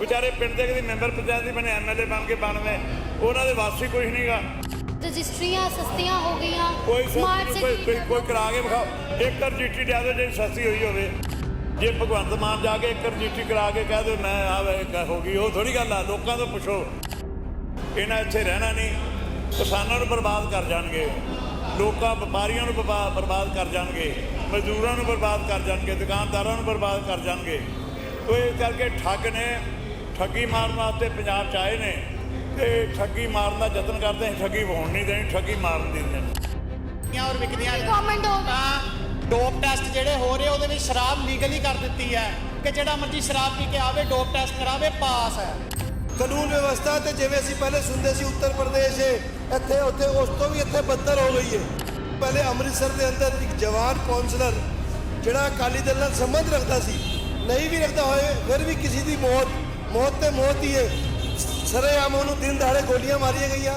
ਵਿਚਾਰੇ ਪਿੰਡ ਦੇ ਕਦੀ ਮੈਂਬਰ ਪੰਚਾਇਤ ਦੀ ਬਣੇ ਐਮਐਲਏ ਬਣ ਕੇ ਬਣਵੇਂ ਉਹਨਾਂ ਦੇ ਵਾਸੀ ਕੁਝ ਨਹੀਂਗਾ ਰਜਿਸਟਰੀਆਂ ਸਸਤੀਆਂ ਹੋ ਗਈਆਂ। ਕੋਈ ਕੋਈ ਕੋਈ- ਕੋਈ ਕਰਾ ਕੇ ਵਿਖਾਓ। ਇੱਕ ਰਜਿਸਟਰੀ ਲਿਆ ਦਿਓ ਜਿਹੜੀ ਸਸਤੀ ਹੋਈ ਹੋਵੇ। ਜੇ ਭਗਵੰਤ ਮਾਨ ਜਾ ਕੇ ਇੱਕ ਰਜਿਸਟਰੀ ਕਰਾ ਕੇ ਕਹਿ ਦਿਓ ਮੈਂ ਆ ਹੋ ਗਈ। ਉਹ ਥੋੜੀ ਗੱਲ ਆ ਲੋਕਾਂ ਤੋਂ ਪੁੱਛੋ। ਇਹਨਾਂ ਇੱਥੇ ਰਹਿਣਾ ਨਹੀਂ। ਕਿਸਾਨਾਂ ਨੂੰ ਬਰਬਾਦ ਕਰ ਜਾਣਗੇ। ਲੋਕਾਂ ਵਪਾਰੀਆਂ ਨੂੰ ਬਰਬਾ- ਬਰਬਾਦ ਕਰ ਜਾਣਗੇ। ਮਜ਼ਦੂਰਾਂ ਨੂੰ ਬਰਬਾਦ ਕਰ ਜਾਣਗੇ। ਦੁਕਾਨਦਾਰਾਂ ਨੂੰ ਬਰਬਾਦ ਕਰ ਜਾਣਗੇ। ਇਸ ਕਰਕੇ ਠੱਗ ਨੇ ਠੱਗੀ ਮਾਰਨ ਵਾਸਤੇ ਪੰਜਾਬ ਚ ਆਏ ਨੇ ਤੇ ਠੱਗੀ ਮਾਰਨ ਦਾ ਯਤਨ ਕਰਦੇ ਨੇ ਠੱਗੀ ਹੋਣ ਨਹੀਂ ਦੇਣੀ ਠੱਗੀ ਮਾਰਨ ਦੀ ਦੇਣੀ। ਔਰ ਵਿਕਦੀਆਂ ਗਵਰਨਮੈਂਟ ਹੋ ਤਾਂ ਡੋਪ ਟੈਸਟ ਜਿਹੜੇ ਹੋ ਰਹੇ ਉਹਦੇ ਵਿੱਚ ਸ਼ਰਾਬ ਲੀਗਲੀ ਕਰ ਦਿੱਤੀ ਹੈ ਕਿ ਜਿਹੜਾ ਮਰਜ਼ੀ ਸ਼ਰਾਬ ਪੀ ਕੇ ਆਵੇ ਡੋਪ ਟੈਸਟ ਕਰਾਵੇ ਪਾਸ ਹੈ। ਕਾਨੂੰਨ ਵਿਵਸਥਾ ਤੇ ਜਿਵੇਂ ਅਸੀਂ ਪਹਿਲੇ ਸੁਣਦੇ ਸੀ ਉੱਤਰ ਪ੍ਰਦੇਸ਼ ਇੱਥੇ ਉੱਥੇ ਉਸ ਤੋਂ ਵੀ ਇੱਥੇ ਬੱਤਰ ਹੋ ਗਈ ਹੈ। ਪਹਿਲੇ ਅੰਮ੍ਰਿਤਸਰ ਦੇ ਅੰਦਰ ਇੱਕ ਜਵਾਨ ਕਾਉਂਸਲਰ ਜਿਹੜਾ ਅਕਾਲੀ ਦਲ ਨਾਲ ਸੰਬੰਧ ਰੱਖਦਾ ਸੀ ਨਹੀਂ ਵੀ ਰੱਖਦਾ ਹੋਏ ਫਿਰ ਵੀ ਕਿਸੇ ਦੀ ਮੌਤ ਮੌਤ ਤੇ ਮੌਤ ਹੀ ਹੈ। ਸਰੇਆਮ ਉਹਨੂੰ ਦਿਨ ਦਹਾੜੇ ਗੋਲੀਆਂ ਮਾਰੀਆਂ ਗਈਆਂ।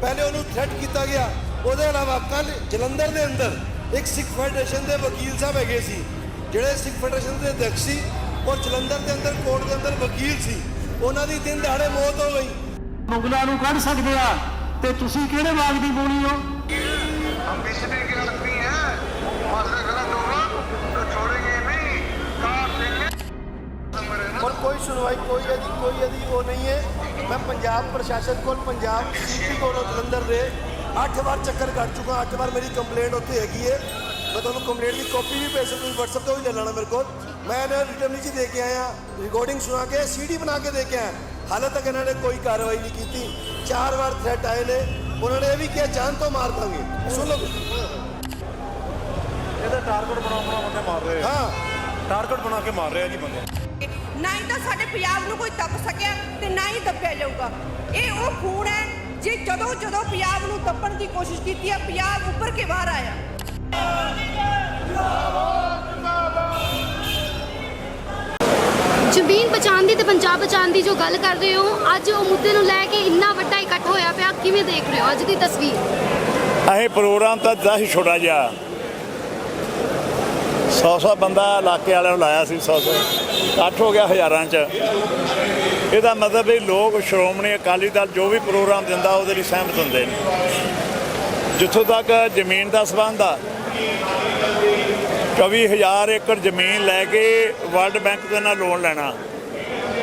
ਪਹਿਲੇ ਉਹਨੂੰ ਥ੍ਰੈਟ ਕੀਤਾ ਗਿਆ। ਉਹਦੇ ਇਲਾਵਾ ਕੱਲ ਜਲੰਧਰ ਦੇ ਅੰਦਰ ਇੱਕ ਸਿੱਖ ਫੈਡਰੇਸ਼ਨ ਦੇ ਵਕੀਲ ਸਾਹਿਬ ਹੈਗੇ ਸੀ ਜਿਹੜੇ ਸਿੱਖ ਫੈਡਰੇਸ਼ਨ ਦੇ ਅਧਿਕਾਰੀ ਸੀ ਉਹ ਜਲੰਧਰ ਦੇ ਅੰਦਰ ਕੋਰਟ ਦੇ ਅੰਦਰ ਵਕੀਲ ਸੀ। ਉਹਨਾਂ ਦੀ ਦਿਨ ਦਾੜੇ ਮੌਤ ਹੋ ਗਈ। ਮੁਗਲਾਂ ਨੂੰ ਕੱਢ ਸਕਦੇ ਆ। ਤੇ ਤੁਸੀਂ ਕਿਹੜੇ ਬਾਗ ਦੀ ਬੋਣੀ ਹੋ? ਅੰਬੇਸ਼ਰ ਦੇ नंबर है ना ਔਰ ਕੋਈ ਸੁਣਵਾਈ ਕੋਈ ਇਹਦੀ ਕੋਈ ਇਹਦੀ ਉਹ ਨਹੀਂ ਹੈ ਮੈਂ ਪੰਜਾਬ ਪ੍ਰਸ਼ਾਸਨ ਕੋਲ ਪੰਜਾਬ ਸੀਪੀ ਕੋਲੋਂ ਜਲੰਧਰ ਦੇ 8 ਵਾਰ ਚੱਕਰ ਕੱਟ ਚੁੱਕਾ 8 ਵਾਰ ਮੇਰੀ ਕੰਪਲੇਂਟ ਉੱਥੇ ਹੈਗੀ ਹੈ ਮੈਂ ਤੁਹਾਨੂੰ ਕੰਪਲੇਂਟ ਦੀ ਕਾਪੀ ਵੀ ਭੇਜ ਸਕਦਾ WhatsApp ਤੋਂ ਵੀ ਲੈ ਲੈਣਾ ਮੇਰੇ ਕੋਲ ਮੈਂ ਇਹਨਾਂ ਰਿਟਰਨ ਜੀ ਦੇ ਕੇ ਆਇਆ ਰਿਕਾਰਡਿੰਗ ਸੁਣਾ ਕੇ ਸੀਡੀ ਬਣਾ ਕੇ ਦੇ ਕੇ ਆਇਆ ਹਾਲੇ ਤੱਕ ਇਹਨਾਂ ਨੇ ਕੋਈ ਕਾਰਵਾਈ ਨਹੀਂ ਕੀਤੀ ਚਾਰ ਵਾਰ ਥ੍ਰੈਟ ਆਏ ਨੇ ਉਹਨਾਂ ਨੇ ਇਹ ਵੀ ਕਿਹਾ ਜਾਨ ਤੋਂ ਮਾਰ ਦਾਂਗੇ ਸੁਣ ਲਓ ਇਹਦਾ ਟਾਰਗੇਟ ਬਣਾ ਬਣਾ ਬੰਦੇ ਮਾਰ ਰਹੇ ਆ ਹਾਂ ਟਾਰਗੇਟ ਬਣਾ ਕੇ ਮਾਰ ਰਹੇ ਆ ਜੀ ਬੰਦੇ ਨਾ ਹੀ ਤਾਂ ਸਾਡੇ ਪੰਜਾਬ ਨੂੰ ਕੋਈ ਤੱਪ ਸਕਿਆ ਤੇ ਨਾ ਹੀ ਦੱਬਿਆ ਜਾਊਗਾ। ਇਹ ਉਹ ਖੂਨ ਹੈ ਜੇ ਜਦੋਂ ਜਦੋਂ ਪੰਜਾਬ ਨੂੰ ਦੱਬਣ ਦੀ ਕੋਸ਼ਿਸ਼ ਕੀਤੀ ਹੈ ਪੰਜਾਬ ਉੱਪਰ ਕੇ ਬਾਹਰ ਆਇਆ। ਜ਼ਮੀਨ ਬਚਾਉਣ ਦੀ ਤੇ ਪੰਜਾਬ ਬਚਾਉਣ ਦੀ ਜੋ ਗੱਲ ਕਰਦੇ ਹੋ ਅੱਜ ਉਹ ਮੁੱਦੇ ਨੂੰ ਲੈ ਕੇ ਇੰਨਾ ਵੱਡਾ ਇਕੱਠ ਹੋਇਆ ਪਿਆ ਕਿਵੇਂ ਦੇਖ ਰਹੇ ਹੋ ਅੱਜ ਦੀ ਤਸਵੀਰ? ਇਹ ਪ੍ਰੋਗਰਾਮ ਤਾਂ ਦਾ ਹੀ ਛੋਟਾ ਜਿਹਾ। 100 100 ਬੰਦਾ ਇਲਾਕੇ ਵਾਲਿਆਂ ਨੂੰ ਲਾਇਆ ਸੀ ਸੌ ਸੌ। 8 ਹੋ ਗਿਆ ਹਜ਼ਾਰਾਂ 'ਚ। ਇਹਦਾ ਮਤਲਬ ਇਹ ਲੋਕ, ਸ਼੍ਰੋਮਣੀ ਅਕਾਲੀ ਦਲ ਜੋ ਵੀ ਪ੍ਰੋਗਰਾਮ ਦਿੰਦਾ, ਉਹਦੇ ਲਈ ਸਹਿਮਤ ਹੁੰਦੇ ਨੇ। ਜਿੱਥੋਂ ਤੱਕ ਜ਼ਮੀਨ ਦਾ ਸਬੰਧ ਆ 24000 ਏਕੜ ਜ਼ਮੀਨ ਲੈ ਕੇ ਵਰਲਡ ਬੈਂਕ ਦੇ ਨਾਲ ਲੋਨ ਲੈਣਾ।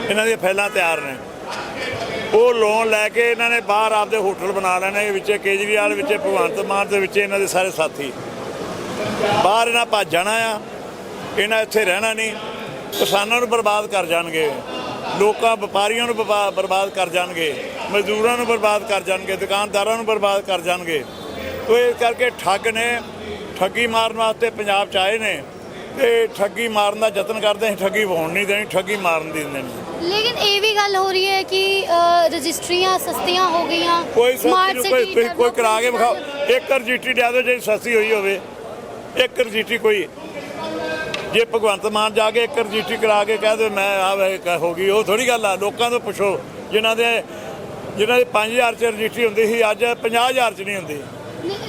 ਇਹਨਾਂ ਦੀਆਂ ਫੈਲਾਂ ਤਿਆਰ ਨੇ। ਉਹ ਲੋਨ ਲੈ ਕੇ ਇਹਨਾਂ ਨੇ ਬਾਹਰ ਆਪਦੇ ਹੋਟਲ ਬਣਾ ਲੈਣੇ ਵਿੱਚ ਕੇਜਰੀਵਾਲ, ਵਿੱਚ ਭਗਵੰਤ ਮਾਨ ਦੇ ਵਿੱਚ ਇਹਨਾਂ ਦੇ ਸਾਰੇ ਸਾਥੀ। ਬਾਹਰ ਇਹਨਾਂ ਭੱਜ ਜਾਣਾ ਆ, ਇਹਨਾਂ ਇੱਥੇ ਰਹਿਣਾ ਨਹੀਂ। ਕਿਸਾਨਾਂ ਨੂੰ ਬਰਬਾਦ ਕਰ ਜਾਣਗੇ ਲੋਕਾਂ ਵਪਾਰੀਆਂ ਨੂੰ ਬਰਬਾ- ਬਰਬਾਦ ਕਰ ਜਾਣਗੇ ਮਜ਼ਦੂਰਾਂ ਨੂੰ ਬਰਬਾਦ ਕਰ ਜਾਣਗੇ ਦੁਕਾਨਦਾਰਾਂ ਨੂੰ ਬਰਬਾਦ ਕਰ ਜਾਣਗੇ। ਤੋ ਇਸ ਕਰਕੇ ਠੱਗ ਨੇ ਠੱਗੀ ਮਾਰਨ ਵਾਸਤੇ ਪੰਜਾਬ ਚ ਆਏ ਨੇ ਤੇ ਠੱਗੀ ਮਾਰਨ ਦਾ ਯਤਨ ਕਰਦੇ ਨੇ ਠੱਗੀ ਹੋਣ ਨਹੀਂ ਦੇਣੀ ਠੱਗੀ ਮਾਰਨ ਦੀ ਦੇਣੀ। ਲੇਕਿਨ ਇਹ ਵੀ ਗੱਲ ਹੋ ਰਹੀ ਹੈ ਕਿ ਰਜਿਸਟਰੀਆਂ ਸਸਤੀਆਂ ਹੋ ਗਈਆਂ ਕੋਈ ਕੋਈ ਕੋਈ- ਕਰਾ ਕੇ ਵਿਖਾਓ। ਇੱਕ ਰਜਿਸਟਰੀ ਲਿਆ ਦਿਓ ਜਿਹੜੀ ਸਸਤੀ ਹੋਈ ਹੋਵੇ। ਇੱਕ ਰਜਿਸਟਰੀ ਕੋਈ ਜੇ ਭਗਵੰਤ ਮਾਨ ਜਾ ਕੇ ਇੱਕ ਰਜਿਸਟਰੀ ਕਰਾ ਕੇ ਕਹਿ ਦਿਓ ਮੈਂ ਆ ਵੇ ਹੋ ਗਈ ਉਹ ਥੋੜੀ ਗੱਲ ਆ ਲੋਕਾਂ ਤੋਂ ਪੁੱਛੋ ਜਿਨ੍ਹਾਂ ਦੇ ਜਿਨ੍ਹਾਂ ਦੇ 5000 ਚ ਰਜਿਸਟਰੀ ਹੁੰਦੀ ਸੀ ਅੱਜ 50000 ਚ ਨਹੀਂ ਹੁੰਦੀ।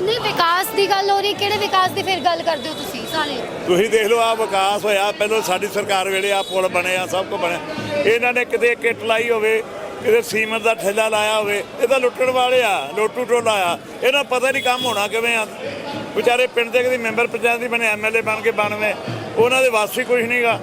ਨਹੀਂ ਵਿਕਾਸ ਦੀ ਗੱਲ ਹੋ ਰਹੀ ਕਿਹੜੇ ਵਿਕਾਸ ਦੀ ਫਿਰ ਗੱਲ ਕਰਦੇ ਹੋ ਤੁਸੀਂ ਸਾਰੇ? ਤੁਸੀਂ ਦੇਖ ਲਓ ਆ ਵਿਕਾਸ ਹੋਇਆ ਪਹਿਲਾਂ ਸਾਡੀ ਸਰਕਾਰ ਵੇਲੇ ਆ ਪੁਲ ਬਣੇ ਆ ਸਭ ਕੁਝ ਬਣਿਆ। ਇਹਨਾਂ ਨੇ ਕਿਤੇ ਕਿੱਟ ਲਾਈ ਹੋਵੇ ਕਿਤੇ ਸੀਮੈਂਟ ਦਾ ਠੇਲਾ ਲਾਇਆ ਹੋਵੇ ਇਹ ਤਾਂ ਲੁੱਟਣ ਵਾਲੇ ਆ ਲੋਟੂ ਟੋਲਾ ਆ। ਇਹਨਾਂ ਪਤਾ ਨਹੀਂ ਕੰਮ ਹੋਣਾ ਕਿਵੇਂ ਆ। ਵਿਚਾਰੇ ਪਿੰਡ ਦੇ ਕਦੀ ਮੈਂਬਰ ਪੰਚਾਇਤ ਦੀ ਬਣੇ ਐਮਐਲਏ ਬਣ ਕੇ ਬਣਵੇਂ। ਉਹਨਾਂ ਦੇ ਵਾਸੀ ਕੁਝ ਨਹੀਂਗਾ।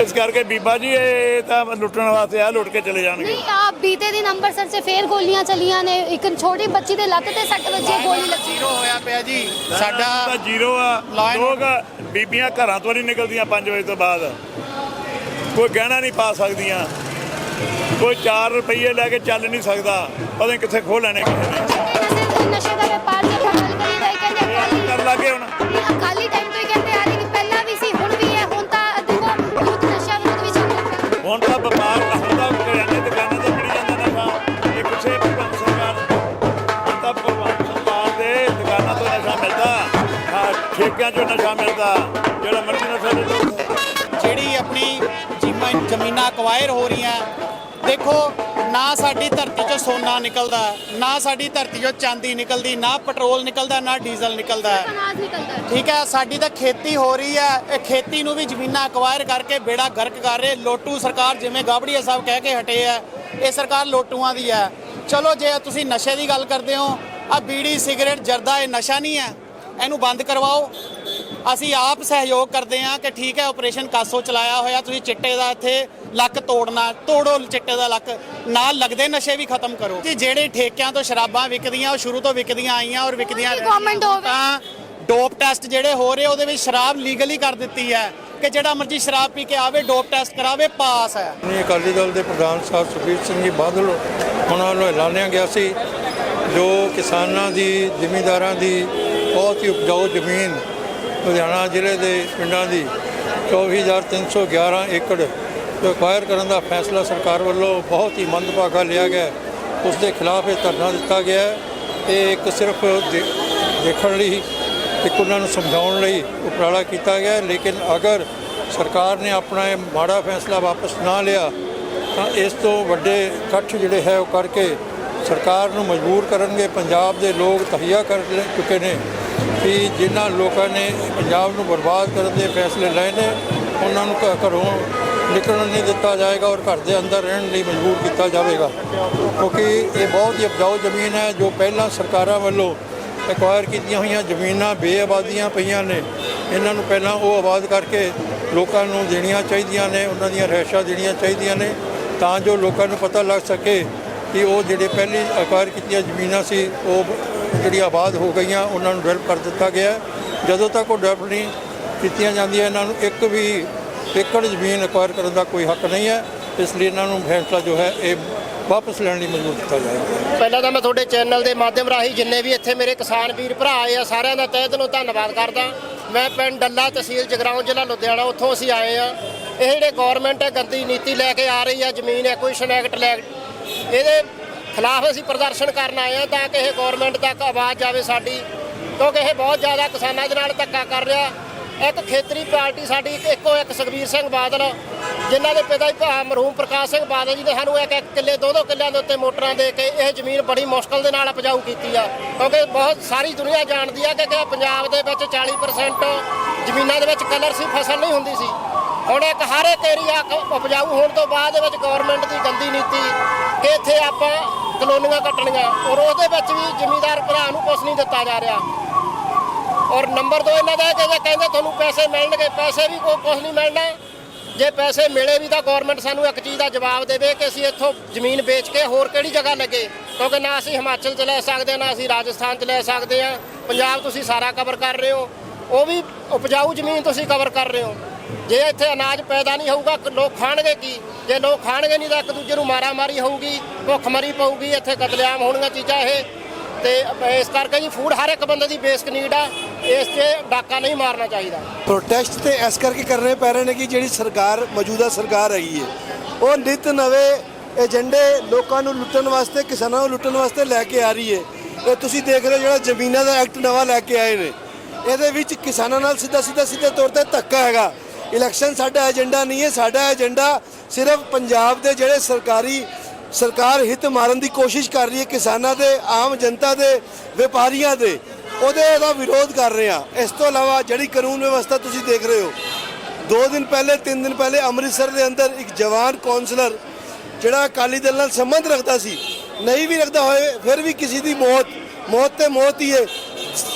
ਇਸ ਕਰਕੇ ਬੀਬਾ ਜੀ ਇਹ ਤਾਂ ਲੁੱਟਣ ਵਾਸਤੇ ਆ ਲੁੱਟ ਕੇ ਚਲੇ ਜਾਣਗੇ। ਨਹੀਂ ਆ ਬੀਤੇ ਦਿਨ ਅੰਮ੍ਰਿਤਸਰ 'ਚ ਫੇਰ ਗੋਲੀਆਂ ਚੱਲੀਆਂ ਨੇ। ਇੱਕ ਛੋਟੀ ਬੱਚੀ ਦੇ ਲੱਤ ਤੇ ਸੱਟ ਵੱਜੀ ਹੈ, ਗੋਲੀ ਲੱਗੀ ਜ਼ੀਰੋ ਹੋਇਆ ਪਿਆ ਜੀ। ਤਾਂ ਸਾਡਾ ਜ਼ੀਰੋ ਆ। ਲੋਕ ਬੀਬੀਆਂ ਘਰਾਂ ਤੋਂ ਨਹੀਂ ਨਿਕਲਦੀਆਂ 5 ਵਜੇ ਤੋਂ ਬਾਅਦ। ਕੋਈ ਗਹਿਣਾ ਨਹੀਂ ਪਾ ਸਕਦੀਆਂ। ਕੋਈ 4 ਰੁਪਏ ਲੈ ਕੇ ਚੱਲ ਨਹੀਂ ਸਕਦਾ। ਪਤਾ ਨਹੀਂ ਕਿੱਥੇ ਖੋਹ ਲੈਣੇ ਕਿਸੇ ਨੇ। ਨਸ਼ੇ- ਨਸ਼ੇ ਦਾ ਵਪਾਰ ਦੀ ਆਪਾਂ ਗੱਲ ਕਰੀਏ ਤਾਂ ਇਹ ਕਹਿੰਦੇ ਅਕਾਲੀ ਕਰ ਲਾਗੇ ਹੁਣ। ਠੇਕਿਆਂ 'ਚੋਂ ਨਸ਼ਾ ਮਿਲਦਾ ਜਿਹੜਾ ਮਰਜ਼ੀ ਨਸ਼ਾ ਲੈ ਲਓ ਜਿਹੜੀ ਆਪਣੀ ਜ਼ਮੀਨ ਜ਼ਮੀਨਾਂ ਅਕਵਾਇਰ ਹੋ ਰਹੀਆਂ ਦੇਖੋ ਨਾ ਸਾਡੀ ਧਰਤੀ 'ਚੋਂ ਸੋਨਾ ਨਿਕਲਦਾ ਨਾ ਸਾਡੀ ਧਰਤੀ 'ਚੋਂ ਚਾਂਦੀ ਨਿਕਲਦੀ ਨਾ ਪੈਟਰੋਲ ਨਿਕਲਦਾ ਨਾ ਡੀਜ਼ਲ ਨਿਕਲਦਾ। ਠੀਕ ਹੈ ਸਾਡੀ ਤਾਂ ਖੇਤੀ ਹੋ ਰਹੀ ਹੈ ਇਹ ਖੇਤੀ ਨੂੰ ਵੀ ਜ਼ਮੀਨਾਂ ਅਕਵਾਇਰ ਕਰਕੇ ਬੇੜਾ ਗਰਕ ਕਰ ਰਹੇ। ਲੋਟੂ ਸਰਕਾਰ ਜਿਵੇਂ ਗਾਬੜੀਆ ਸਾਹਿਬ ਕਹਿ ਕੇ ਹਟੇ ਆ ਇਹ ਸਰਕਾਰ ਲੋਟੂਆਂ ਦੀ ਹੈ। ਚਲੋ ਜੇ ਤੁਸੀਂ ਨਸ਼ੇ ਦੀ ਗੱਲ ਕਰਦੇ ਹੋ ਆ ਬੀੜੀ ਸਿਗਰਟ ਜਰਦਾ ਇਹ ਨਸ਼ਾ ਨਹੀਂ ਹੈ। ਇਹਨੂੰ ਬੰਦ ਕਰਵਾਓ। ਅਸੀਂ ਆਪ ਸਹਿਯੋਗ ਕਰਦੇ ਹਾਂ ਕਿ ਠੀਕ ਹੈ ਆਪਰੇਸ਼ਨ ਕਾਸੋ ਚਲਾਇਆ ਹੋਇਆ। ਤੁਸੀਂ ਚਿੱਟੇ ਦਾ ਇੱਥੇ ਲੱਕ ਤੋੜਨਾ ਤੋੜੋ ਚਿੱਟੇ ਦਾ ਲੱਕ। ਨਾਲ ਲੱਗਦੇ ਨਸ਼ੇ ਵੀ ਖਤਮ ਕਰੋ। ਕਿ ਜਿਹੜੇ ਠੇਕਿਆਂ ਤੋਂ ਸ਼ਰਾਬਾਂ ਵਿਕਦੀਆਂ ਉਹ ਸ਼ੁਰੂ ਤੋਂ ਵਿਕਦੀਆਂ ਆਈਆਂ ਔਰ ਵਿਕਦੀਆਂ ਹੋਵੇ। ਤਾਂ ਡੋਪ ਟੈਸਟ ਜਿਹੜੇ ਹੋ ਰਹੇ ਉਹਦੇ ਵਿੱਚ ਸ਼ਰਾਬ ਲੀਗਲੀ ਕਰ ਦਿੱਤੀ ਹੈ। ਕਿ ਜਿਹੜਾ ਮਰਜ਼ੀ ਸ਼ਰਾਬ ਪੀ ਕੇ ਆਵੇ ਡੋਪ ਟੈਸਟ ਕਰਾਵੇ ਪਾਸ ਹੈ। ਨਹੀਂ ਅਕਾਲੀ ਦਲ ਦੇ ਪ੍ਰਧਾਨ ਸਾਹਿਬ ਸੁਖਬੀਰ ਸਿੰਘ ਜੀ ਬਾਦਲ ਉਹਨਾਂ ਵੱਲੋਂ ਐਲਾਨਿਆ ਗਿਆ ਸੀ। ਜੋ ਕਿਸਾਨਾਂ ਦੀ ਜ਼ਿਮੀਂਦਾਰਾਂ ਦੀ ਬਹੁਤ ਹੀ ਉਪਜਾਊ ਜ਼ਮੀਨ ਲੁਧਿਆਣਾ ਜ਼ਿਲ੍ਹੇ ਦੇ ਪਿੰਡਾਂ ਦੀ। 24311 ਏਕੜ ਜੋ ਅਕਵਾਇਰ ਕਰਨ ਦਾ ਫੈਸਲਾ ਸਰਕਾਰ ਵੱਲੋਂ ਬਹੁਤ ਹੀ ਮੰਦਭਾਗਾ ਲਿਆ ਗਿਆ। ਉਸ ਦੇ ਖਿਲਾਫ ਇਹ ਧਰਨਾ ਦਿੱਤਾ ਗਿਆ ਇਹ ਇੱਕ ਸਿਰਫ ਦੇ- ਦੇਖਣ ਲਈ ਇੱਕ ਉਹਨਾਂ ਨੂੰ ਸਮਝਾਉਣ ਲਈ ਉਪਰਾਲਾ ਕੀਤਾ ਗਿਆ ਲੇਕਿਨ ਅਗਰ ਸਰਕਾਰ ਨੇ ਆਪਣਾ ਇਹ ਮਾੜਾ ਫੈਸਲਾ ਵਾਪਸ ਨਾ ਲਿਆ, ਤਾਂ ਇਸ ਤੋਂ ਵੱਡੇ ਇਕੱਠ ਜਿਹੜੇ ਹੈ ਉਹ ਕਰਕੇ ਸਰਕਾਰ ਨੂੰ ਮਜਬੂਰ ਕਰਨਗੇ। ਪੰਜਾਬ ਦੇ ਲੋਕ ਤਹੀਆ ਕਰ ਚੁੱਕੇ ਨੇ। ਕਿ ਜਿਨ੍ਹਾਂ ਲੋਕਾਂ ਨੇ ਪੰਜਾਬ ਨੂੰ ਬਰਬਾਦ ਕਰਨ ਦੇ ਫੈਸਲੇ ਲਏ ਨੇ, ਉਹਨਾਂ ਨੂੰ ਘਰੋਂ ਨਿਕਲਣ ਨਹੀਂ ਦਿੱਤਾ ਜਾਏਗਾ ਔਰ ਘਰ ਦੇ ਅੰਦਰ ਰਹਿਣ ਲਈ ਮਜਬੂਰ ਕੀਤਾ ਜਾਵੇਗਾ। ਕਿਉਂਕਿ ਇਹ ਬਹੁਤ ਹੀ ਉਪਜਾਊ ਜ਼ਮੀਨ ਹੈ, ਜੋ ਪਹਿਲਾਂ ਸਰਕਾਰਾਂ ਵੱਲੋਂ ਐਕਵਾਇਰ ਕੀਤੀਆਂ ਹੋਈਆਂ ਜ਼ਮੀਨਾਂ ਬੇਆਬਾਦੀਆਂ ਪਈਆਂ ਨੇ। ਇਹਨਾਂ ਨੂੰ ਪਹਿਲਾਂ ਉਹ ਆਬਾਦ ਕਰਕੇ ਲੋਕਾਂ ਨੂੰ ਦੇਣੀਆਂ ਚਾਹੀਦੀਆਂ ਨੇ, ਉਹਨਾਂ ਦੀਆਂ ਰਹਿਸ਼ਾਂ ਦੇਣੀਆਂ ਚਾਹੀਦੀਆਂ ਨੇ, ਤਾਂ ਜੋ ਲੋਕਾਂ ਨੂੰ ਪਤਾ ਲੱਗ ਸਕੇ ਕਿ ਉਹ ਜਿਹੜੇ ਪਹਿਲੀ ਐਕਵਾਇਰ ਕੀਤੀਆਂ ਜ਼ਮੀਨਾਂ ਸੀ, ਉਹ ਜਿਹੜੀ ਆਬਾਦ ਹੋ ਗਈਆਂ, ਉਹਨਾਂ ਨੂੰ ਡਿਵੈਲਪ ਕਰ ਦਿੱਤਾ ਗਿਆ ਜਦੋਂ ਤੱਕ ਉਹ ਡਿਵੈਲਪ ਨਹੀਂ ਕੀਤੀਆਂ ਜਾਂਦੀਆਂ, ਇਹਨਾਂ ਨੂੰ ਇੱਕ ਵੀ ਏਕੜ ਜ਼ਮੀਨ ਐਕਵਾਇਰ ਕਰਨ ਦਾ ਕੋਈ ਹੱਕ ਨਹੀਂ ਹੈ। ਇਸ ਲਈ ਇਹਨਾਂ ਨੂੰ ਫੈਸਲਾ ਜੋ ਹੈ, ਇਹ ਵਾਪਸ ਲੈਣ ਲਈ ਮਜਬੂਰ ਕੀਤਾ ਜਾਏਗਾ। ਪਹਿਲਾਂ ਤਾਂ ਮੈਂ ਤੁਹਾਡੇ ਚੈਨਲ ਦੇ ਮਾਧਿਅਮ ਰਾਹੀਂ ਜਿੰਨੇ ਵੀ ਇੱਥੇ ਮੇਰੇ ਕਿਸਾਨ ਵੀਰ ਭਰਾ ਆਏ ਆ, ਸਾਰਿਆਂ ਦਾ ਤਹਿ ਦਿਲੋਂ ਧੰਨਵਾਦ ਕਰਦਾ। ਮੈਂ ਪਿੰਡ ਡੱਲਾ ਤਹਿਸੀਲ ਜਗਰਾਉਂ ਜ਼ਿਲ੍ਹਾ ਲੁਧਿਆਣਾ, ਉੱਥੋਂ ਅਸੀਂ ਆਏ ਆ। ਇਹ ਜਿਹੜੇ ਗਵਰਨਮੈਂਟ ਹੈ, ਗੰਦੀ ਨੀਤੀ ਲੈ ਕੇ ਆ ਰਹੀ ਆ, ਜ਼ਮੀਨ ਐਕੁਇਸ਼ਨ ਐਕਟ ਲੈ ਇਹਦੇ ਖਿਲਾਫ ਅਸੀਂ ਪ੍ਰਦਰਸ਼ਨ ਕਰਨ ਆਏ ਆ ਤਾਂ ਕਿ ਇਹ ਗਵਰਨਮੈਂਟ ਤੱਕ ਆਵਾਜ਼ ਜਾਵੇ ਸਾਡੀ, ਕਿਉਂਕਿ ਇਹ ਬਹੁਤ ਜ਼ਿਆਦਾ ਕਿਸਾਨਾਂ ਦੇ ਨਾਲ ਧੱਕਾ ਕਰ ਰਿਹਾ। ਇੱਕ ਖੇਤਰੀ ਪਾਰਟੀ ਸਾਡੀ, ਇੱਕੋ ਇੱਕ ਸੁਖਬੀਰ ਸਿੰਘ ਬਾਦਲ, ਜਿਨ੍ਹਾਂ ਦੇ ਪਿਤਾ ਜੀ ਭਾ ਮਰਹੂਮ ਪ੍ਰਕਾਸ਼ ਸਿੰਘ ਬਾਦਲ ਜੀ ਨੇ ਸਾਨੂੰ ਇੱਕ ਇੱਕ ਕਿੱਲੇ, ਦੋ ਦੋ ਕਿੱਲਿਆਂ ਦੇ ਉੱਤੇ ਮੋਟਰਾਂ ਦੇ ਕੇ ਇਹ ਜ਼ਮੀਨ ਬੜੀ ਮੁਸ਼ਕਲ ਦੇ ਨਾਲ ਉਪਜਾਊ ਕੀਤੀ ਆ। ਕਿਉਂਕਿ ਬਹੁਤ ਸਾਰੀ ਦੁਨੀਆ ਜਾਣਦੀ ਆ ਕਿ ਕਿ ਪੰਜਾਬ ਦੇ ਵਿੱਚ 40% ਜ਼ਮੀਨਾਂ ਦੇ ਵਿੱਚ ਕਲਰ ਸੀ, ਫਸਲ ਨਹੀਂ ਹੁੰਦੀ ਸੀ। ਹੁਣ ਇੱਕ ਹਰ ਇੱਕ ਏਰੀਆ ਉਪਜਾਊ ਹੋਣ ਤੋਂ ਬਾਅਦ ਦੇ ਵਿੱਚ ਗਵਰਨਮੈਂਟ ਦੀ ਗੰਦੀ ਨੀਤੀ, ਕਿ ਇੱਥੇ ਆਪਾਂ ਕਲੋਨੀਆਂ ਕੱਟਣੀਆਂ ਔਰ ਉਹਦੇ ਵਿੱਚ ਵੀ ਜ਼ਿਮੀਂਦਾਰ ਭਰਾ ਨੂੰ ਕੁਝ ਨਹੀਂ ਦਿੱਤਾ ਜਾ ਰਿਹਾ। ਔਰ ਨੰਬਰ 2 ਇਹਨਾਂ ਦਾ ਕਿ ਜੇ ਕਹਿੰਦੇ ਤੁਹਾਨੂੰ ਪੈਸੇ ਮਿਲਣਗੇ, ਪੈਸੇ ਵੀ ਕੋਈ ਕੁਝ ਨਹੀਂ ਮਿਲਣਾ। ਜੇ ਪੈਸੇ ਮਿਲੇ ਵੀ ਤਾਂ ਗਵਰਨਮੈਂਟ ਸਾਨੂੰ ਇੱਕ ਚੀਜ਼ ਦਾ ਜਵਾਬ ਦੇਵੇ ਕਿ ਅਸੀਂ ਇੱਥੋਂ ਜ਼ਮੀਨ ਵੇਚ ਕੇ ਹੋਰ ਕਿਹੜੀ ਜਗ੍ਹਾ ਲੱਗੇ। ਕਿਉਂਕਿ ਨਾ ਅਸੀਂ ਹਿਮਾਚਲ 'ਚ ਲੈ ਸਕਦੇ ਹਾਂ ਨਾ ਅਸੀਂ ਰਾਜਸਥਾਨ 'ਚ ਲੈ ਸਕਦੇ ਹਾਂ। ਪੰਜਾਬ ਤੁਸੀਂ ਸਾਰਾ ਕਵਰ ਕਰ ਰਹੇ ਹੋ। ਉਹ ਵੀ ਉਪਜਾਊ ਜ਼ਮੀਨ ਤੁਸੀਂ ਕਵਰ ਕਰ ਰਹੇ ਹੋ। ਜੇ ਇੱਥੇ ਅਨਾਜ ਪੈਦਾ ਨਹੀਂ ਹੋਊਗਾ ਲੋਕ ਖਾਣਗੇ ਕੀ? ਜੇ ਲੋਕ ਖਾਣਗੇ ਨਹੀਂ ਤਾਂ ਇੱਕ ਦੂਜੇ ਨੂੰ ਮਾਰਾ ਮਾਰੀ ਹੋਊਗੀ ਭੁੱਖ ਮਰੀ ਪਊਗੀ, ਇੱਥੇ ਕਤਲੇਆਮ ਹੋਣਗੀਆਂ ਚੀਜ਼ਾਂ ਇਹ। ਤੇ ਇਸ ਕਰਕੇ ਜੀ ਫੂਡ ਹਰ ਇੱਕ ਬੰਦੇ ਦੀ ਬੇਸਿਕ ਨੀਡ ਆ, ਇਸ ਤੇ ਡਾਕਾ ਨਹੀਂ ਮਾਰਨਾ ਚਾਹੀਦਾ। ਪ੍ਰੋਟੈਸਟ ਤੇ ਇਸ ਕਰਕੇ ਕਰਨੇ ਪੈ ਰਹੇ ਨੇ ਕਿ ਜਿਹੜੀ ਸਰਕਾਰ, ਮੌਜੂਦਾ ਸਰਕਾਰ ਹੈਗੀ ਹੈ ਉਹ ਨਿਤ ਨਵੇਂ ਏਜੰਡੇ ਲੋਕਾਂ ਨੂੰ ਲੁੱਟਣ ਵਾਸਤੇ, ਕਿਸਾਨਾਂ ਨੂੰ ਲੁੱਟਣ ਵਾਸਤੇ ਲੈ ਕੇ ਆ ਰਹੀ ਹੈ ਇਹ ਤੁਸੀਂ ਦੇਖ ਰਹੇ ਹੋ ਜਿਹੜਾ ਜ਼ਮੀਨਾਂ ਦਾ ਐਕਟ ਨਵਾਂ ਲੈ ਕੇ ਆਏ ਨੇ। ਇਹਦੇ ਵਿੱਚ ਕਿਸਾਨਾਂ ਨਾਲ ਸਿੱਧਾ ਸਿੱਧਾ ਸਿੱਧੇ ਤੌਰ ਤੇ ਧੱਕਾ ਹੈਗਾ। ਇਲੈਕਸ਼ਨ ਸਾਡਾ ਏਜੰਡਾ ਨਹੀਂ ਹੈ, ਸਾਡਾ ਏਜੰਡਾ ਸਿਰਫ ਪੰਜਾਬ ਦੇ ਜਿਹੜੇ ਸਰਕਾਰੀ ਸਰਕਾਰ ਹਿੱਤ ਮਾਰਨ ਦੀ ਕੋਸ਼ਿਸ਼ ਕਰ ਰਹੀ ਹੈ, ਕਿਸਾਨਾਂ ਦੇ, ਆਮ ਜਨਤਾ ਦੇ, ਵਪਾਰੀਆਂ ਦੇ, ਉਹਦੇ ਦਾ ਵਿਰੋਧ ਕਰ ਰਹੇ ਆ ਇਸ ਤੋਂ ਇਲਾਵਾ ਜਿਹੜੀ ਕਾਨੂੰਨ ਵਿਵਸਥਾ ਤੁਸੀਂ ਦੇਖ ਰਹੇ ਹੋ, ਦੋ ਦਿਨ ਪਹਿਲੇ, ਤਿੰਨ ਦਿਨ ਪਹਿਲੇ ਅੰਮ੍ਰਿਤਸਰ ਦੇ ਅੰਦਰ ਇੱਕ ਜਵਾਨ ਕਾਉਂਸਲਰ ਜਿਹੜਾ ਅਕਾਲੀ ਦਲ ਨਾਲ ਸੰਬੰਧ ਰੱਖਦਾ ਸੀ, ਨਹੀਂ ਵੀ ਰੱਖਦਾ ਹੋਏ, ਫਿਰ ਵੀ ਕਿਸੇ ਦੀ ਮੌਤ ਮੌਤ ਤੇ ਮੌਤ ਹੀ ਹੈ।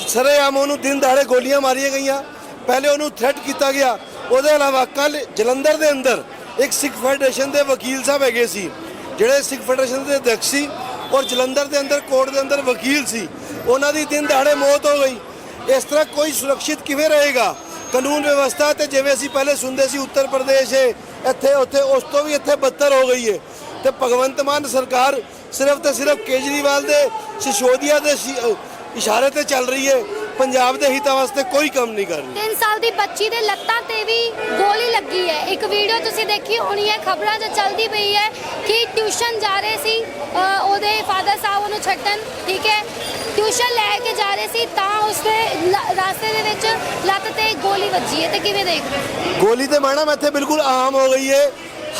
ਸਰੇਆਮ ਉਹਨੂੰ ਦਿਨ ਦਾੜੇ ਗੋਲੀਆਂ ਮਾਰੀਆਂ ਗਈਆਂ। ਪਹਿਲੇ ਉਹਨੂੰ ਥ੍ਰੈਟ ਕੀਤਾ ਗਿਆ। ਉਹਦੇ ਇਲਾਵਾ ਕੱਲ ਜਲੰਧਰ ਦੇ ਅੰਦਰ ਇੱਕ ਸਿੱਖ ਫੈਡਰੇਸ਼ਨ ਦੇ ਵਕੀਲ ਸਾਹਿਬ ਹੈਗੇ ਸੀ, ਜਿਹੜੇ ਸਿੱਖ ਫੈਡਰੇਸ਼ਨ ਦੇ ਅਧਿਕਸ਼ ਸੀ ਔਰ ਜਲੰਧਰ ਦੇ ਅੰਦਰ ਕੋਰਟ ਦੇ ਅੰਦਰ ਵਕੀਲ ਸੀ। ਉਹਨਾਂ ਦੀ ਦਿਨ ਦਹਾੜੇ ਮੌਤ ਹੋ ਗਈ। ਇਸ ਤਰ੍ਹਾਂ ਕੋਈ ਸੁਰੱਖਿਅਤ ਕਿਵੇਂ ਰਹੇਗਾ? ਕਾਨੂੰਨ ਵਿਵਸਥਾ ਤੇ ਜਿਵੇਂ ਅਸੀਂ ਪਹਿਲੇ ਸੁਣਦੇ ਸੀ, ਉੱਤਰ ਪ੍ਰਦੇਸ਼ ਹੈ, ਇੱਥੇ, ਉੱਥੇ, ਉਸ ਤੋਂ ਵੀ ਇੱਥੇ ਬੱਤਰ ਹੋ ਗਈ ਹੈ। ਤੇ ਭਗਵੰਤ ਮਾਨ ਸਰਕਾਰ ਸਿਰਫ ਤੇ ਸਿਰਫ ਕੇਜਰੀਵਾਲ ਦੇ ਸਿਸੋਦੀਆ ਦੇ ਇਸ਼ਾਰੇ ਤੇ ਚੱਲ ਰਹੀ ਹੈ। ਪੰਜਾਬ ਦੇ ਹਿੱਤਾਂ ਵਾਸਤੇ ਕੋਈ ਕੰਮ ਨਹੀਂ ਕਰ ਰਹੀ। 3 ਸਾਲ ਦੀ ਬੱਚੀ ਦੇ ਲੱਤਾਂ ਤੇ ਵੀ ਗੋਲੀ ਲੱਗੀ ਹੈ। ਇੱਕ ਵੀਡੀਓ ਤੁਸੀਂ ਦੇਖੀ ਹੋਣੀ ਹੈ ਖਬਰਾਂ 'ਚ ਚੱਲਦੀ ਪਈ ਹੈ ਕਿ ਟਿਊਸ਼ਨ ਜਾ ਰਹੇ ਸੀ ਉਹਦੇ ਫਾਦਰ ਸਾਹਿਬ ਉਹਨੂੰ ਛੱਡਣ ਠੀਕ ਹੈ? ਟਿਊਸ਼ਨ ਲੈ ਕੇ ਜਾ ਰਹੇ ਸੀ ਤਾਂ ਉਸਦੇ ਰਾਸਤੇ ਦੇ ਵਿੱਚ ਲੱਤ ਤੇ ਗੋਲੀ ਵੱਜੀ ਹੈ। ਤੇ ਕਿਵੇਂ ਦੇਖ ਰਹੇ ਗੋਲੀ ਤੇ ਮੈਡਮ ਇੱਥੇ ਬਿਲਕੁਲ ਆਮ ਹੋ ਗਈ ਹੈ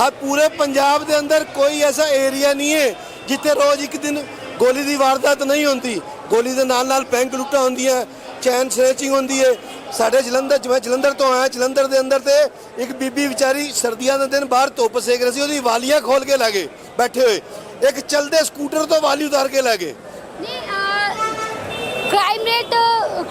ਹਾਂ ਪੂਰੇ ਪੰਜਾਬ ਦੇ ਅੰਦਰ ਕੋਈ ਐਸਾ ਏਰੀਆ ਨਹੀਂ ਹੈ ਜਿੱਥੇ ਰੋਜ਼ ਇੱਕ ਦਿਨ ਗੋਲੀ ਦੀ ਵਾਰਦਾਤ ਨਹੀਂ ਹੁੰਦੀ। ਗੋਲੀ ਦੇ ਨਾਲ ਨਾਲ ਬੈਂਕ ਲੁੱਟਾਂ ਹੁੰਦੀਆਂ ਚੈਨ ਸਨੈਚਿੰਗ ਹੁੰਦੀ ਹੈ ਸਾਡੇ ਜਲੰਧਰ ਜਿਵੇਂ ਜਲੰਧਰ ਤੋਂ ਆਇਆ ਜਲੰਧਰ ਦੇ ਅੰਦਰ ਤੇ ਇੱਕ ਬੀਬੀ ਵਿਚਾਰੀ ਸਰਦੀਆਂ ਦੇ ਦਿਨ ਬਾਹਰ ਧੁੱਪ ਸੇਕ ਰਹੀ ਸੀ ਉਹਦੀ ਵਾਲੀਆਂ ਖੋਲ ਕੇ ਲੈ ਗਏ ਬੈਠੇ ਹੋਏ। ਇੱਕ ਚਲਦੇ ਸਕੂਟਰ ਤੋਂ ਵਾਲੀ ਉਤਾਰ ਕੇ ਲੈ ਗਏ। ਨਹੀਂ ਕ੍ਰਾਈਮ ਰੇਟ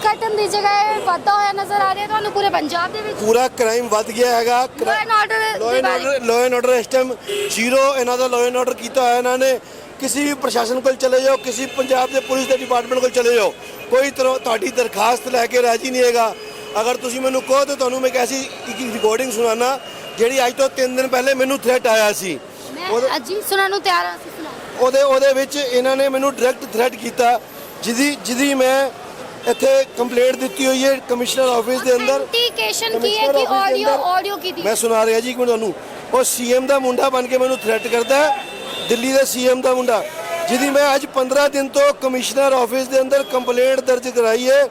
ਘਟਣ ਦੀ ਜਗ੍ਹਾ ਇਹ ਵਾਧਾ ਹੋਇਆ ਨਜ਼ਰ ਆ ਰਿਹਾ ਤੁਹਾਨੂੰ ਪੂਰੇ ਪੰਜਾਬ ਦੇ ਵਿੱਚ? ਪੂਰਾ ਕ੍ਰਾਈਮ ਵੱਧ ਗਿਆ ਹੈਗਾ। Law and order law and order ਇਸ ਟਾਈਮ ਜ਼ੀਰੋ ਇਹਨਾਂ ਦਾ ਲਾਅ ਐਂਡ ਆਰਡਰ ਕੀਤਾ ਹੋਇਆ ਇਹਨਾਂ ਨੇ। ਕਿਸੇ ਵੀ ਪ੍ਰਸ਼ਾਸਨ ਕੋਲ ਚਲੇ ਜਾਓ ਕਿਸੇ ਪੰਜਾਬ ਦੇ ਪੁਲਿਸ ਦੇ ਡਿਪਾਰਟਮੈਂਟ ਕੋਲ ਚਲੇ ਜਾਓ ਕੋਈ ਤਰ੍ਹਾਂ ਤੁਹਾਡੀ ਦਰਖਾਸਤ ਲੈ ਕੇ ਰਾਜੀ ਨਹੀਂ ਹੈਗਾ। ਅਗਰ ਤੁਸੀਂ ਮੈਨੂੰ ਕਹੋ ਤਾਂ ਤੁਹਾਨੂੰ ਮੈਂ ਕੈਸੀ ਇੱਕ ਰਿਕਾਰਡਿੰਗ ਸੁਣਾਣਾ ਜਿਹੜੀ ਅੱਜ ਤੋਂ 3 ਦਿਨ ਪਹਿਲੇ ਮੈਨੂੰ ਥ੍ਰੈਟ ਆਇਆ ਸੀ। ਮੈਂ ਅਜੀ ਸੁਣਨ ਨੂੰ ਤਿਆਰ ਹਾਂ ਅਸੀਂ ਸੁਣਾਓ। ਉਹਦੇ ਉਹਦੇ ਵਿੱਚ ਇਹਨਾਂ ਨੇ ਮੈਨੂੰ ਡਾਇਰੈਕਟ ਥ੍ਰੈਟ ਕੀਤਾ ਜਿਹਦੀ ਜਿਹਦੀ ਮੈਂ ਇੱਥੇ ਕੰਪਲੇਂਟ ਦਿੱਤੀ ਹੋਈ ਹੈ ਕਮਿਸ਼ਨਰ ਆਫਿਸ ਦੇ ਅੰਦਰ। Authentication ਕੀ ਹੈ ਕਿ ਅੰਦਰ- audio ਕੀ ਦੀ? ਮੈਂ ਸੁਣਾ ਰਿਹਾ ਜੀ ਇੱਕ ਮਿੰਟ ਤੁਹਾਨੂੰ। ਉਹ ਸੀਐਮ ਦਾ ਮੁੰਡਾ ਬਣ ਕੇ ਮੈਨੂੰ ਥ੍ਰੈਟ ਕਰਦਾ ਹੈ। ਦਿੱਲੀ ਦੇ ਸੀਐਮ ਦਾ ਮੁੰਡਾ ਜਿਹਦੀ ਮੈਂ ਅੱਜ 15 ਦਿਨ ਤੋਂ ਕਮਿਸ਼ਨਰ ਆਫਿਸ ਦੇ ਅੰਦਰ ਕੰਪਲੇਂਟ ਦਰਜ ਕਰਾਈ ਹੈ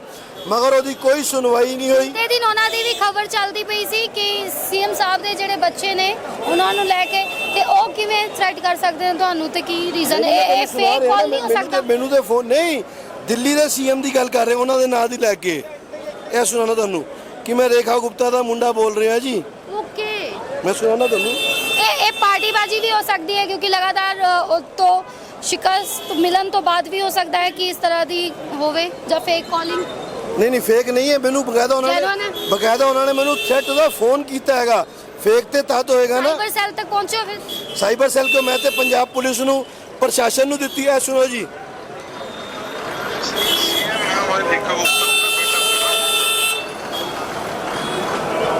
ਮਗਰ ਉਹਦੀ ਕੋਈ ਸੁਣਵਾਈ ਨਹੀਂ ਹੋਈ। ਤੇ ਦਿਨ ਉਹਨਾਂ ਦੀ ਵੀ ਖਬਰ ਚੱਲਦੀ ਪਈ ਸੀ ਕਿ ਸੀਐਮ ਸਾਹਿਬ ਦੇ ਜਿਹੜੇ ਬੱਚੇ ਨੇ ਉਹਨਾਂ ਨੂੰ ਲੈ ਕੇ ਤੇ ਉਹ ਕਿਵੇਂ ਥ੍ਰੈਟ ਕਰ ਸਕਦੇ ਨੇ ਤੁਹਾਨੂੰ ਤੇ ਕੀ ਰੀਜ਼ਨ ਇਹ ਇਹ ਫੇਕ ਕਾਲ ਨਹੀਂ ਹੋ ਸਕਦਾ? ਮੈਨੂੰ ਤੇ ਫੋਨ ਨਹੀਂ ਦਿੱਲੀ ਦੇ ਸੀਐਮ ਦੀ ਗੱਲ ਕਰ ਰਹੇ ਉਹਨਾਂ ਦੇ ਨਾਂ ਦੀ ਲੈ ਕੇ। ਇਹ ਸੁਣਾਣਾ ਤੁਹਾਨੂੰ ਕਿ ਮੈਂ ਰੇਖਾ ਗੁਪਤਾ ਦਾ ਮੁੰਡਾ ਬੋਲ ਰਿਹਾ ਜੀ। ਓਕੇ ਮੈਂ ਸੁਣਾਣਾ ਤੁਹਾਨੂੰ। ਇਹ ਇਹ ਪਾਰਟੀਬਾਜ਼ੀ ਵੀ ਹੋ ਸਕਦੀ ਹੈ ਕਿਉਂਕਿ ਲਗਾਤਾਰ ਅ, ਉਹ ਤੋਂ ਸ਼ਿਕਸਤ ਮਿਲਣ ਤੋਂ ਬਾਅਦ ਵੀ ਹੋ ਸਕਦਾ ਹੈ ਕਿ ਇਸ ਤਰ੍ਹਾਂ ਦੀ ਹੋਵੇ ਜਾਂ ਫੇਕ ਕਾਲਿੰਗ ਨਹੀਂ ਨਹੀਂ ਫੇਕ ਨਹੀਂ ਹੈ ਮੈਨੂੰ ਬਕਾਇਦਾ ਉਹਨਾਂ Genuine ਨੇ ਹੈ? ਬਕਾਇਦਾ ਉਹਨਾਂ ਨੇ ਮੈਨੂੰ ਥ੍ਰੈਟ ਦਾ ਫੋਨ ਕੀਤਾ ਹੈਗਾ ਫੇਕ ਤੇ ਤਦ ਹੋਏਗਾ ਨਾ ਸਾਈਬਰ ਸੈੱਲ ਤੱਕ ਪਹੁੰਚੋ ਫਿਰ ਸਾਈਬਰ ਸੈੱਲ ਕੋ ਮੈਂ ਤੇ ਪੰਜਾਬ ਪੁਲਿਸ ਨੂੰ ਪ੍ਰਸ਼ਾਸਨ ਨੂੰ ਦਿੱਤੀ ਹੈ ਸੁਣੋ ਜੀ सीएम है हमारे रेखा गुप्ता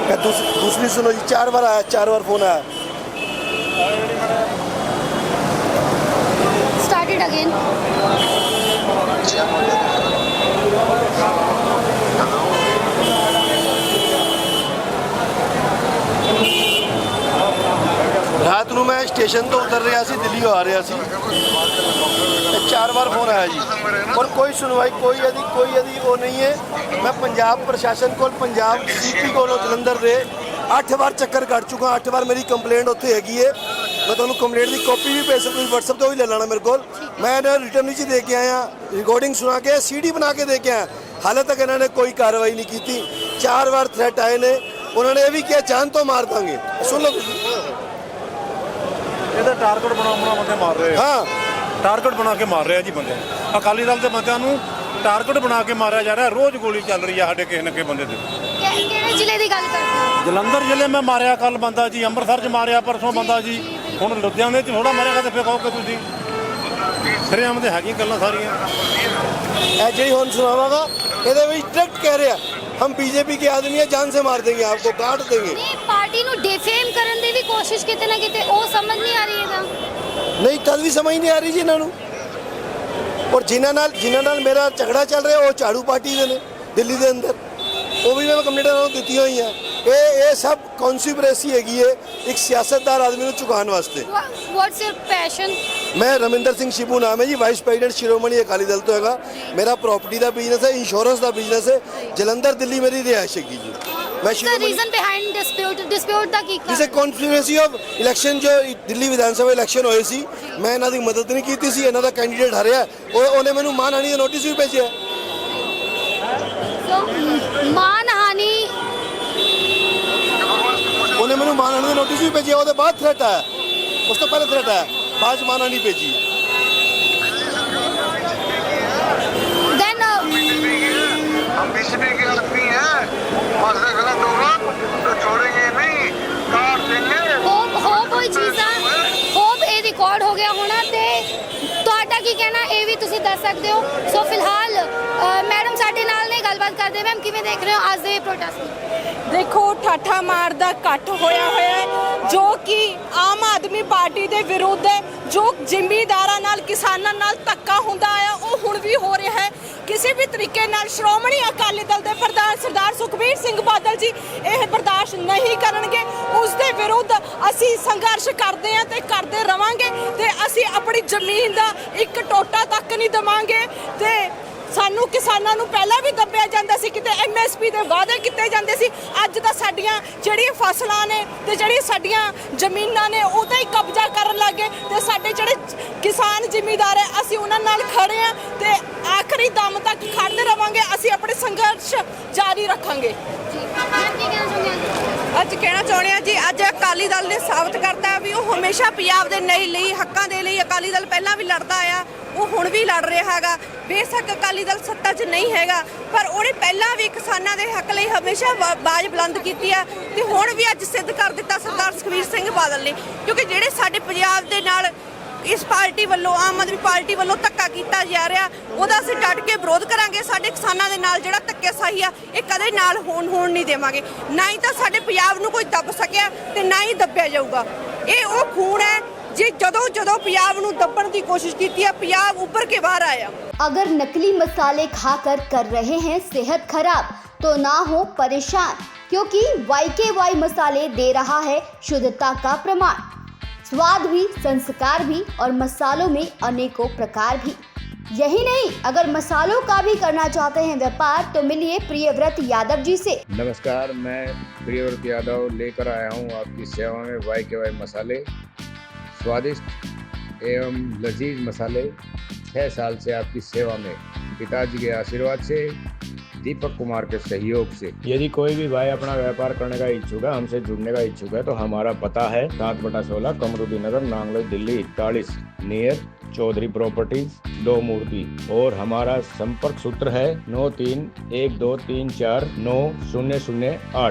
ਇਹ ਦੂਸ- ਦੂਸਰੀ ਸੁਣੋ ਜੀ ਚਾਰ ਰਾਤ ਨੂੰ ਮੈਂ ਸਟੇਸ਼ਨ ਤੋਂ ਉਤਰ ਰਿਹਾ ਸੀ, ਦਿੱਲੀ ਆ ਰਿਹਾ ਸੀ। ਤੇ ਚਾਰ ਵਾਰ ਫੋਨ ਆਇਆ ਜੀ। ਪਰ ਕੋਈ ਸੁਣਵਾਈ, ਕੋਈ ਇਹਦੀ ਕੋਈ ਇਹਦੀ ਉਹ ਨਹੀਂ ਹੈ। ਮੈਂ ਪੰਜਾਬ ਪ੍ਰਸ਼ਾਸਨ ਕੋਲ, ਪੰਜਾਬ ਸੀਪੀ ਕੋਲੋਂ ਜਲੰਧਰ ਦੇ 8 ਵਾਰ ਚੱਕਰ ਕੱਟ ਚੁੱਕਾ। 8 ਵਾਰ ਮੇਰੀ ਕੰਪਲੇਂਟ ਉੱਥੇ ਹੈਗੀ ਹੈ। ਮੈਂ ਤੁਹਾਨੂੰ ਕੰਪਲੇਂਟ ਦੀ ਕਾਪੀ ਵੀ ਭੇਜ ਸਕਦਾ WhatsApp ਤੋਂ ਵੀ ਲੈ ਲੈਣਾ ਮੇਰੇ ਕੋਲ। ਮੈਂ ਇਹਨਾਂ ਰਿਟਰਨ ਵਿੱਚ ਦੇ ਕੇ ਆਇਆ ਰਿਕਾਰਡਿੰਗ ਸੁਣਾ ਕੇ ਸੀਡੀ ਬਣਾ ਕੇ ਦੇ ਕੇ ਆਇਆ। ਹਾਲੇ ਤੱਕ ਇਹਨਾਂ ਨੇ ਕੋਈ ਕਾਰਵਾਈ ਨਹੀਂ ਕੀਤੀ। ਚਾਰ ਵਾਰ ਥ੍ਰੈਟ ਆਏ ਨੇ। ਉਹਨਾਂ ਨੇ ਇਹ ਵੀ ਕਿਹਾ ਜਾਨ ਤੋਂ ਮਾਰ ਦਾਂਗੇ। ਸੁਣ ਲਓ ਤੁਸੀਂ। ਇਹਦਾ ਟਾਰਗੇਟ ਬਣਾ ਬਣਾ ਬੰਦੇ ਮਾਰ ਰਹੇ ਆ। ਹਾਂ। ਟਾਰਗੇਟ ਬਣਾ ਕੇ ਮਾਰ ਰਿਹਾ ਜੀ ਬੰਦੇ। ਅਕਾਲੀ ਦਲ ਦੇ ਬੰਦਿਆਂ ਨੂੰ ਟਾਰਗੇਟ ਬਣਾ ਕੇ ਮਾਰਿਆ ਜਾ ਰਿਹਾ। ਰੋਜ਼ ਗੋਲੀ ਚੱਲ ਰਹੀ ਆ ਸਾਡੇ ਕਿਸੇ ਨਾ ਕਿਸੇ ਬੰਦੇ ਤੇ। ਕਿਹੜੇ ਜ਼ਿਲ੍ਹੇ ਦੀ ਗੱਲ ਕਰਦੇ ਹੋ? ਜਲੰਧਰ ਜ਼ਿਲ੍ਹੇ ਮੈਂ ਮਾਰਿਆ ਕੱਲ ਬੰਦਾ ਜੀ ਅੰਮ੍ਰਿਤਸਰ 'ਚ ਮਾਰਿਆ ਪਰਸੋਂ ਬੰਦਾ ਜੀ। ਹੁਣ ਲੁਧਿਆਣੇ 'ਚ ਹੋੜਾ ਮਾਰੇਗਾ ਤਾਂ ਫਿਰ ਕਹੋਗੇ ਤੁਸੀਂ। ਸਰੇਆਮ ਦੇ ਹੈਗੀਆਂ ਗੱਲਾਂ ਸਾਰੀਆਂ। ਇਹ ਜਿਹੜੀ ਹੁਣ ਸੁਣਾਵਾਂਗਾ ਇਹਦੇ ਵਿੱਚ ਡਾਇਰੈਕਟ ਕਹਿ ਰਿਹਾ ਹਮ ਬੀਜੇਪੀ ਕੇ ਆਦਮੀ ਜਾਨ ਸੇ ਮਾਰ ਦੇਂਗੇ ਆਪਕੋ ਕਾਟ ਦੇਂਗੇ। ਨਹੀਂ ਪਾਰਟੀ ਨੂੰ ਡਿਫੇਮ ਕਰਨ ਦੀ ਵੀ ਕੋਸ਼ਿਸ਼ ਕਿਤੇ ਨਾ ਕਿਤੇ ਉਹ ਸਮਝ ਨਹੀਂ ਆ ਰਹੀ ਹੈਗਾ ਨਹੀਂ ਤਦ ਵੀ ਸਮਝ ਨਹੀਂ ਆ ਰਹੀ ਜੀ ਇਹਨਾਂ ਨੂੰ। ਔਰ ਜਿਨ੍ਹਾਂ ਨਾਲ ਜਿਨ੍ਹਾਂ ਨਾਲ ਮੇਰਾ ਝਗੜਾ ਚੱਲ ਰਿਹਾ ਉਹ ਝਾੜੂ ਪਾਰਟੀ ਦੇ ਨੇ ਦਿੱਲੀ ਦੇ ਅੰਦਰ। ਉਹ ਵੀ ਮੈਂ ਕੰਪਲੀਟ ਉਹਨਾਂ ਦਿੱਤੀ ਹੋਈ ਹੈ ਇਹ ਇਹ ਸਭ ਕੌਨਸਪੀਰੇਸੀ ਹੈਗੀ ਹੈ ਇੱਕ ਸਿਆਸਤਦਾਰ ਆਦਮੀ ਨੂੰ ਝੁਕਾਉਣ ਵਾਸਤੇ। ਵਾਟਸ ਯਰ ਪੈਸ਼ਨ ਮੈਂ ਰਮਿੰਦਰ ਸਿੰਘ ਸ਼ਿਬੂ ਨਾਮ ਹੈ ਜੀ ਵਾਈਸ ਪ੍ਰੈਜ਼ੀਡੈਂਟ ਸ਼ਿਰੋਮਣੀ ਅਕਾਲੀ ਦਲ ਤੋਂ ਹੈਗਾ। ਮੇਰਾ ਪ੍ਰਾਪਰਟੀ ਦਾ ਬਿਜ਼ਨਸ ਹੈ ਇੰਸ਼ੋਰੈਂਸ ਦਾ ਬਿਜ਼ਨਸ ਹੈ। ਜਲੰਧਰ ਦਿੱਲੀ ਮੇਰੀ ਰਿਹਾਇਸ਼ ਹੈਗੀ ਜੀ। ਮੈਂ Shiromani reason behind dispute? Dispute ਦਾ ਕੀ ਜਿਸੇ ਕੌਨਸਪੀਰੇਸੀ ਆਫ ਇਲੈਕਸ਼ਨ ਜੋ ਦਿੱਲੀ ਵਿਧਾਨ ਸਭਾ ਇਲੈਕਸ਼ਨ ਹੋਏ ਸੀ। ਮੈਂ ਇਹਨਾਂ ਦੀ ਮਦਦ ਨਹੀਂ ਕੀਤੀ ਸੀ ਇਹਨਾਂ ਦਾ ਕੈਂਡੀਡੇਟ ਹਾਰਿਆ। ਉਹ ਉਹਨੇ ਮੈਨੂੰ ਮਾਨਹਾਨੀ ਦਾ ਨੋਟਿਸ ਵੀ ਭੇਜਿਆ। ਸੋ ਉਹਨੇ ਮਾਨਹਾਨੀ ਦਾ ਨੋਟਿਸ ਵੀ ਭੇਜਿਆ ਉਹਦੇ ਬਾਅਦ ਥ੍ਰੈਟ ਆਇਆ ਉਸ ਤੋਂ ਪਹਿਲੇ ਥ੍ਰੈਟ ਆਇਆ ਬਾਅਦ 'ਚ ਮਾਨਹਾਨੀ ਭੇਜੀ। ਤੁਸੀਂ ਦੱਸ ਸਕਦੇ ਹੋ। ਸੋ ਫਿਲਹਾਲ ਮੈਡਮ ਸਾਡੇ ਨਾਲ ਨੇ, ਗੱਲਬਾਤ ਕਰਦੇ ਮੈਮ, ਕਿਵੇਂ ਦੇਖ ਰਹੇ ਹੋ ਅੱਜ ਦੇ ਪ੍ਰੋਟੈਸਟ ਦੇਖੋ, ਠਾਠਾ ਮਾਰ ਦਾ ਇਕੱਠ ਹੋਇਆ ਹੋਇਆ ਹੈ, ਜੋ ਕਿ ਆਮ ਆਦਮੀ ਪਾਰਟੀ ਦੇ ਵਿਰੁੱਧ ਹੈ, ਜੋ ਜ਼ਿਮੀਦਾਰਾਂ ਨਾਲ, ਕਿਸਾਨਾਂ ਨਾਲ ਧੱਕਾ ਹੁੰਦਾ ਆ ਉਹ ਹੁਣ ਵੀ ਹੋ ਰਿਹਾ ਹੈ। ਕਿਸੇ ਵੀ ਤਰੀਕੇ ਨਾਲ ਸ਼੍ਰੋਮਣੀ ਅਕਾਲੀ ਦਲ ਦੇ ਪ੍ਰਧਾਨ ਸਰਦਾਰ ਸੁਖਬੀਰ ਸਿੰਘ ਬਾਦਲ ਜੀ ਇਹ ਬਰਦਾਸ਼ਤ ਨਹੀਂ ਕਰਨਗੇ ਉਸ ਦੇ ਵਿਰੁੱਧ ਅਸੀਂ ਸੰਘਰਸ਼ ਕਰਦੇ ਹਾਂ ਤੇ ਕਰਦੇ ਰਵਾਂਗੇ ਤੇ ਅਸੀਂ ਆਪਣੀ ਜ਼ਮੀਨ ਦਾ ਇੱਕ ਟੋਟਾ ਤੱਕ ਨਹੀਂ ਦਵਾਂਗੇ ਤੇ ਸਾਨੂੰ ਕਿਸਾਨਾਂ ਨੂੰ ਪਹਿਲਾਂ ਵੀ ਦੱਬਿਆ ਜਾਂਦਾ ਸੀ, ਕਿਤੇ ਐਮਐਸਪੀ ਦੇ ਵਾਅਦੇ ਕੀਤੇ ਜਾਂਦੇ ਸੀ। ਅੱਜ ਤਾਂ ਸਾਡੀਆਂ ਜਿਹੜੀਆਂ ਫਸਲਾਂ ਨੇ ਤੇ ਜਿਹੜੀਆਂ ਸਾਡੀਆਂ ਜ਼ਮੀਨਾਂ ਨੇ ਉਹਦਾ ਹੀ ਕਬਜ਼ਾ ਕਰਨ ਲੱਗੇ। ਤੇ ਸਾਡੇ ਜਿਹੜੇ ਕਿਸਾਨ ਜ਼ਿਮੀਦਾਰ ਹੈ, ਅਸੀਂ ਉਹਨਾਂ ਨਾਲ ਖੜੇ ਆ ਤੇ ਆਖਰੀ ਦਮ ਤੱਕ ਖੜਦੇ ਰਵਾਂਗੇ, ਅਸੀਂ ਆਪਣੇ ਸੰਘਰਸ਼ ਜਾਰੀ ਰੱਖਾਂਗੇ ਜੀ ਮੈਂ ਕੀ ਕਹਿਣਾ ਚਾਹੁੰਦੀ ਹਾਂ ਅੱਜ ਕਹਿਣਾ ਚਾਹੁੰਦੇ ਆ ਜੀ, ਅੱਜ ਅਕਾਲੀ ਦਲ ਨੇ ਸਾਬਤ ਕਰਤਾ ਵੀ ਉਹ ਹਮੇਸ਼ਾ ਪੰਜਾਬ ਦੇ ਨਹੀਂ ਲਈ, ਹੱਕਾਂ ਦੇ ਲਈ ਅਕਾਲੀ ਦਲ ਪਹਿਲਾਂ ਵੀ ਲੜਦਾ ਆਇਆ, ਉਹ ਹੁਣ ਵੀ ਲੜ ਰਿਹਾ ਹੈਗਾ। ਬੇਸ਼ੱਕ ਅਕਾਲੀ ਦਲ ਸੱਤਾ 'ਚ ਨਹੀਂ ਹੈਗਾ, ਪਰ ਉਹਨੇ ਪਹਿਲਾਂ ਵੀ ਕਿਸਾਨਾਂ ਦੇ ਹੱਕ ਲਈ ਹਮੇਸ਼ਾ ਵਾ- ਆਵਾਜ਼ ਬੁਲੰਦ ਕੀਤੀ ਆ ਤੇ ਹੁਣ ਵੀ ਅੱਜ ਸਿੱਧ ਕਰ ਦਿੱਤਾ ਸਰਦਾਰ ਸੁਖਬੀਰ ਸਿੰਘ ਬਾਦਲ ਨੇ, ਕਿਉਂਕਿ ਜਿਹੜੇ ਸਾਡੇ ਪੰਜਾਬ ਦੇ ਨਾਲ ਇਸ ਪਾਰਟੀ ਵੱਲੋਂ ਆਮ ਆਦਮੀ ਪਾਰਟੀ ਵੱਲੋਂ ਧੱਕਾ ਕੀਤਾ ਜਾ ਰਿਹਾ ਉਹਦਾ ਅਸੀਂ ਡਟ ਕੇ ਵਿਰੋਧ ਕਰਾਂਗੇ ਸਾਡੇ ਕਿਸਾਨਾਂ ਦੇ ਨਾਲ ਜਿਹੜਾ ਧੱਕੇਸ਼ਾਹੀ ਆ ਇਹ ਕਦੇ ਨਾਲ ਹੋਣ ਹੋਣ ਨਹੀਂ ਦੇਵਾਂਗੇ ਨਾ ਹੀ ਤਾਂ ਸਾਡੇ ਪੰਜਾਬ ਨੂੰ ਕੋਈ ਦੱਬ ਸਕਿਆ ਤੇ ਨਾ ਹੀ ਦੱਬਿਆ ਜਾਊਗਾ ਇਹ ਉਹ ਖੂਨ ਹੈ ਜੇ ਜਦੋਂ ਜਦੋਂ ਪੰਜਾਬ ਨੂੰ ਦੱਬਣ ਦੀ ਕੋਸ਼ਿਸ਼ ਕੀਤੀ ਆ ਪੰਜਾਬ ਉੱਭਰ ਕੇ ਬਾਹਰ ਆਇਆ अगर नकली मसाले खाकर कर रहे हैं सेहत खराब तो ना हो परेशान क्योंकि वाई के वाई मसाले दे रहा है शुद्धता का प्रमाण स्वाद भी, संस्कार भी और मसालों में अनेकों प्रकार भी। यही नहीं, अगर मसालों का भी करना चाहते हैं व्यापार तो मिलिए प्रियव्रत यादव जी से। नमस्कार, मैं प्रियव्रत यादव लेकर आया हूँ आपकी सेवा में वाई के वाई मसाले। स्वादिष्ट एवं लजीज मसाले छः साल से आपकी सेवा में। पिताजी के आशीर्वाद से दीपक कुमार के सहयोग से। यदि कोई भी भाई अपना व्यापार करने का इच्छुक है, हमसे जुड़ने का इच्छुक है तो हमारा पता है, सात बटा सोलह, कमरुद्दीन नगर नांगलोई दिल्ली, इकतालीस, नियर, चौधरी प्रॉपर्टीज़, दो मूर्ति। और हमारा संपर्क सूत्र है नौ तीन एक दो तीन चार नौ शून्य शून्य आठ।